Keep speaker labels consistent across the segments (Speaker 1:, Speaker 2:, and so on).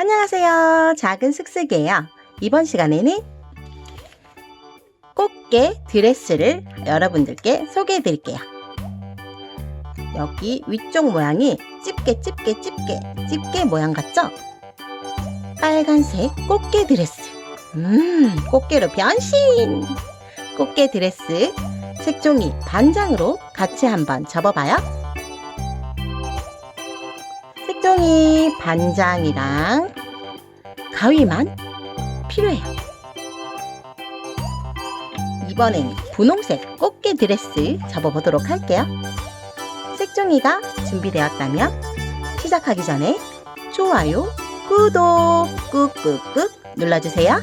Speaker 1: 안녕하세요. 작은 슥슥이에요. 이번 시간에는 꽃게 드레스를 여러분들께 소개해 드릴게요. 여기 위쪽 모양이 집게 집게 집게 집게 모양 같죠? 빨간색 꽃게 드레스. 음, 꽃게로 변신! 꽃게 드레스 색종이 반장으로 같이 한번 접어봐요. 색종이 반장이랑 가위만 필요해요. 이번엔 분홍색 꽃게 드레스 접어보도록 할게요. 색종이가 준비되었다면 시작하기 전에 좋아요, 구독 꾹꾹꾹 눌러주세요.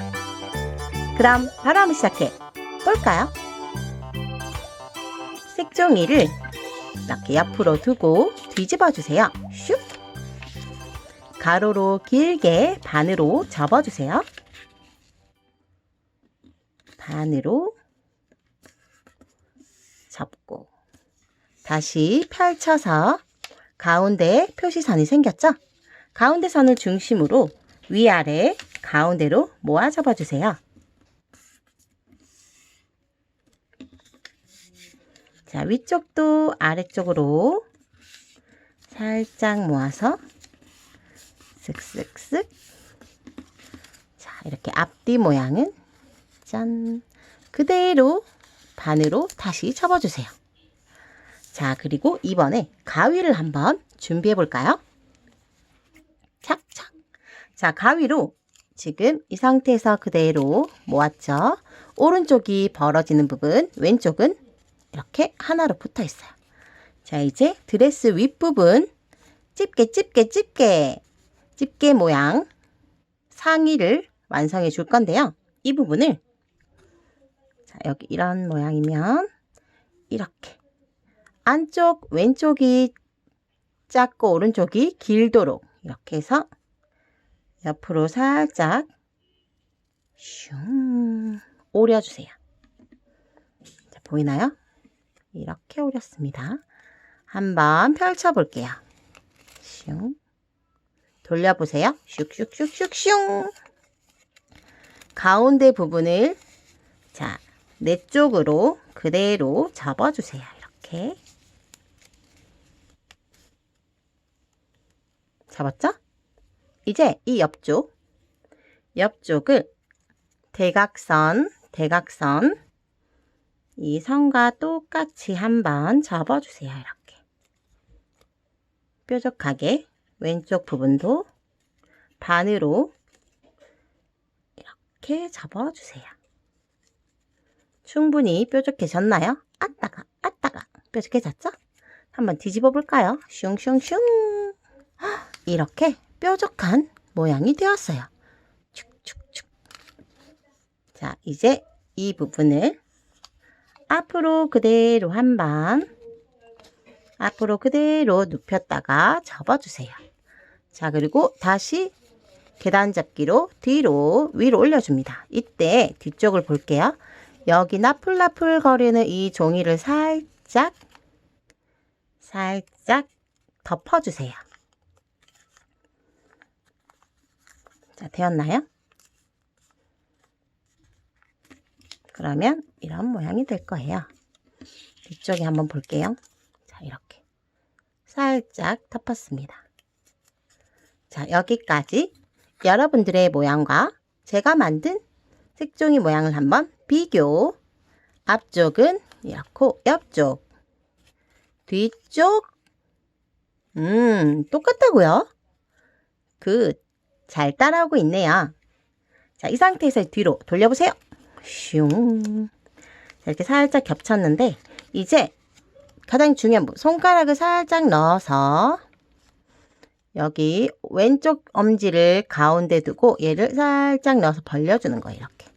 Speaker 1: 그럼 바로 한번 시작해 볼까요? 색종이를 이렇게 옆으로 두고 뒤집어 주세요. 슉! 가로로 길게 반으로 접어주세요. 반으로 접고 다시 펼쳐서 가운데 표시선이 생겼죠? 가운데 선을 중심으로 위아래 가운데로 모아 접어주세요. 자, 위쪽도 아래쪽으로 살짝 모아서 쓱쓱쓱. 자, 이렇게 앞뒤 모양은 짠. 그대로 반으로 다시 접어주세요. 자, 그리고 이번에 가위를 한번 준비해 볼까요? 착착. 자, 가위로 지금 이 상태에서 그대로 모았죠. 오른쪽이 벌어지는 부분, 왼쪽은 이렇게 하나로 붙어 있어요. 자, 이제 드레스 윗부분 집게 집게 집게 집게 모양 상의를 완성해 줄 건데요. 이 부분을 자, 여기 이런 모양이면 이렇게 안쪽 왼쪽이 작고 오른쪽이 길도록 이렇게 해서 옆으로 살짝 슝 오려주세요. 자, 보이나요? 이렇게 오렸습니다. 한번 펼쳐 볼게요. 슝. 돌려보세요. 슉슉슉슉슝. 가운데 부분을 자, 내 쪽으로 그대로 접어주세요. 이렇게. 잡았죠? 이제 이 옆쪽, 옆쪽을 대각선, 대각선, 이 선과 똑같이 한번 접어주세요. 이렇게. 뾰족하게 왼쪽 부분도 반으로 이렇게 접어주세요. 충분히 뾰족해졌나요? 아따가, 아따가. 뾰족해졌죠? 한번 뒤집어 볼까요? 슝슝슝. 헉, 이렇게 뾰족한 모양이 되었어요. 축축축. 자, 이제 이 부분을 앞으로 그대로 한번 앞으로 그대로 눕혔다가 접어주세요. 자, 그리고 다시 계단 잡기로 뒤로 위로 올려줍니다. 이때 뒤쪽을 볼게요. 여기 나풀나풀 거리는 이 종이를 살짝 살짝 덮어주세요. 자, 되었나요? 그러면 이런 모양이 될 거예요. 뒤쪽에 한번 볼게요. 자, 이렇게 살짝 덮었습니다. 자, 여기까지 여러분들의 모양과 제가 만든 색종이 모양을 한번 비교. 앞쪽은 이렇고 옆쪽, 뒤쪽, 음, 똑같다고요? 그, 잘 따라오고 있네요. 자, 이 상태에서 뒤로 돌려보세요. 슝. 자, 이렇게 살짝 겹쳤는데, 이제 가장 중요한 부분, 손가락을 살짝 넣어서 여기 왼쪽 엄지를 가운데 두고 얘를 살짝 넣어서 벌려주는 거예요. 이렇게.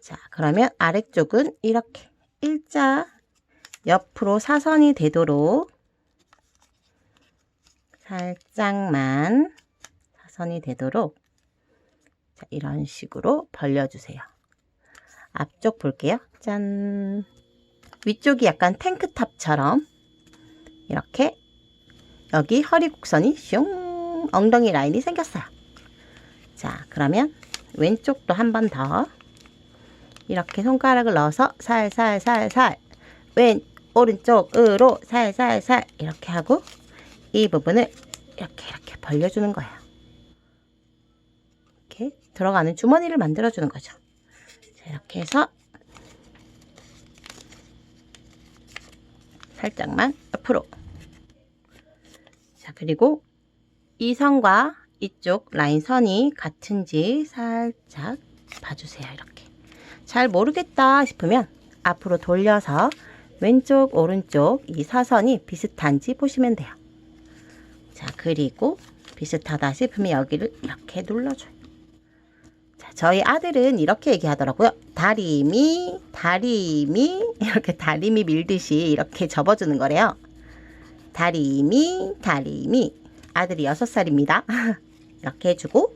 Speaker 1: 자, 그러면 아래쪽은 이렇게 일자 옆으로 사선이 되도록 살짝만 사선이 되도록 자, 이런 식으로 벌려주세요. 앞쪽 볼게요. 짠. 위쪽이 약간 탱크탑처럼 이렇게 여기 허리 곡선이 슝 엉덩이 라인이 생겼어요. 자, 그러면 왼쪽도 한 번 더. 이렇게 손가락을 넣어서 살살살살 왼 오른쪽으로 살살살 이렇게 하고 이 부분을 이렇게 이렇게 벌려주는 거예요. 이렇게 들어가는 주머니를 만들어주는 거죠. 자, 이렇게 해서 살짝만 옆으로. 자, 그리고 이 선과 이쪽 라인 선이 같은지 살짝 봐주세요. 이렇게. 잘 모르겠다 싶으면 앞으로 돌려서 왼쪽, 오른쪽 이 사선이 비슷한지 보시면 돼요. 자, 그리고 비슷하다 싶으면 여기를 이렇게 눌러줘요. 자, 저희 아들은 이렇게 얘기하더라고요. 다리미, 다리미, 이렇게 다리미 밀듯이 이렇게 접어주는 거래요. 다리미, 다리미. 아들이 6살입니다. 이렇게 해주고,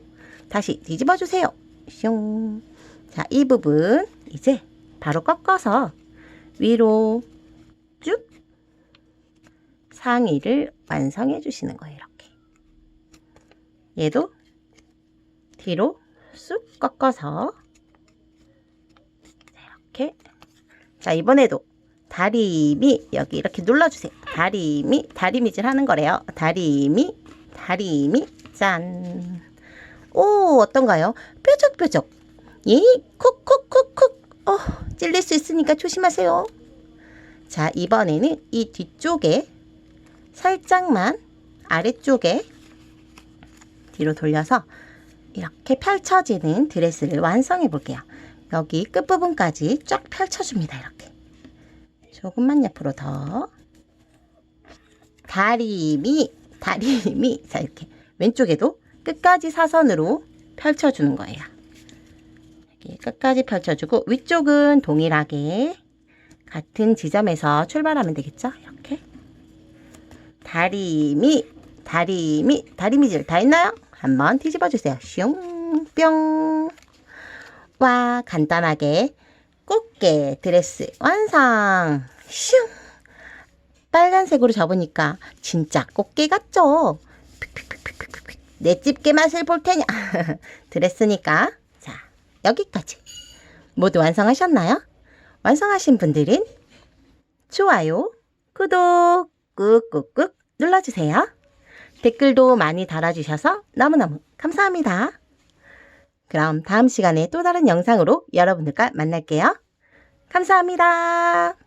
Speaker 1: 다시 뒤집어 주세요. 슝. 자, 이 부분, 이제 바로 꺾어서 위로 쭉 상의를 완성해 주시는 거예요. 이렇게. 얘도 뒤로 쑥 꺾어서 자, 이렇게 자 이번에도 다리미 여기 이렇게 눌러주세요 다리미 다리미질 하는 거래요 다리미 다리미 짠 오 어떤가요 뾰족뾰족 예 쿡쿡쿡쿡 어 찔릴 수 있으니까 조심하세요 자 이번에는 이 뒤쪽에 살짝만 아래쪽에 뒤로 돌려서 이렇게 펼쳐지는 드레스를 완성해 볼게요. 여기 끝부분까지 쫙 펼쳐줍니다. 이렇게. 조금만 옆으로 더. 다리미, 다리미. 자, 이렇게. 왼쪽에도 끝까지 사선으로 펼쳐주는 거예요. 끝까지 펼쳐주고, 위쪽은 동일하게 같은 지점에서 출발하면 되겠죠? 이렇게. 다리미, 다리미, 다리미질 다 했나요? 한번 뒤집어 주세요. 슝, 뿅. 와, 간단하게 꽃게 드레스 완성. 슝. 빨간색으로 접으니까 진짜 꽃게 같죠? 내 집게 맛을 볼 테냐. 드레스니까. 자, 여기까지. 모두 완성하셨나요? 완성하신 분들은 좋아요, 구독 꾹꾹꾹 눌러주세요. 댓글도 많이 달아주셔서 너무너무 감사합니다. 그럼 다음 시간에 또 다른 영상으로 여러분들과 만날게요. 감사합니다.